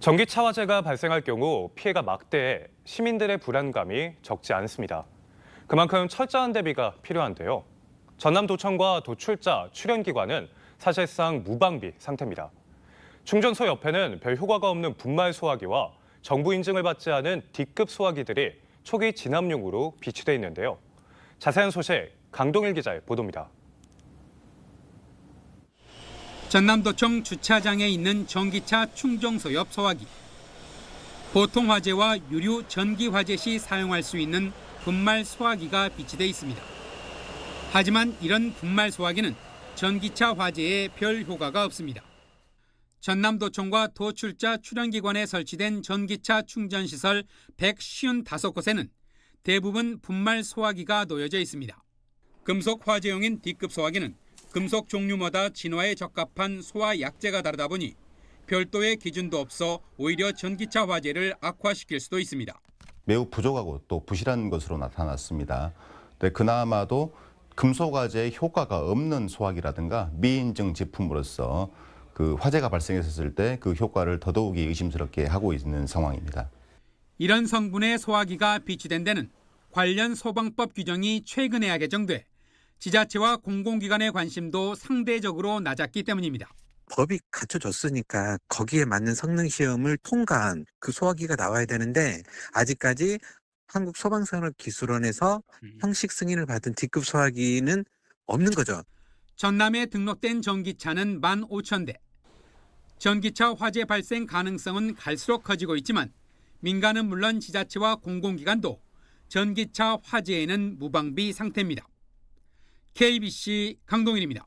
전기차 화재가 발생할 경우 피해가 막대해 시민들의 불안감이 적지 않습니다. 그만큼 철저한 대비가 필요한데요. 전남도청과 도출자 출연기관은 사실상 무방비 상태입니다. 충전소 옆에는 별 효과가 없는 분말 소화기와 정부 인증을 받지 않은 D급 소화기들이 초기 진압용으로 비치돼 있는데요. 자세한 소식 강동일 기자의 보도입니다. 전남도청 주차장에 있는 전기차 충전소 옆 소화기. 보통 화재와 유류 전기 화재 시 사용할 수 있는 분말 소화기가 비치돼 있습니다. 하지만 이런 분말 소화기는 전기차 화재에 별 효과가 없습니다. 전남도청과 도출자 출연기관에 설치된 전기차 충전시설 155곳에는 대부분 분말 소화기가 놓여져 있습니다. 금속 화재용인 D급 소화기는 금속 종류마다 진화에 적합한 소화 약재가 다르다 보니 별도의 기준도 없어 오히려 전기차 화재를 악화시킬 수도 있습니다. 매우 부족하고 또 부실한 것으로 나타났습니다. 네, 그나마도 금속화재의 효과가 없는 소화기라든가 미인증 제품으로서 그 화재가 발생했을 때 그 효과를 더더욱이 의심스럽게 하고 있는 상황입니다. 이런 성분의 소화기가 비치된 데는 관련 소방법 규정이 최근에야 개정돼 지자체와 공공기관의 관심도 상대적으로 낮았기 때문입니다. 법이 갖춰졌으니까 거기에 맞는 성능 시험을 통과한 그 소화기가 나와야 되는데 아직까지 한국 소방산업기술원에서 형식 승인을 받은 D급 소화기는 없는 거죠. 전남에 등록된 전기차는 15,000대. 전기차 화재 발생 가능성은 갈수록 커지고 있지만 민간은 물론 지자체와 공공기관도 전기차 화재에는 무방비 상태입니다. KBC 강동일입니다.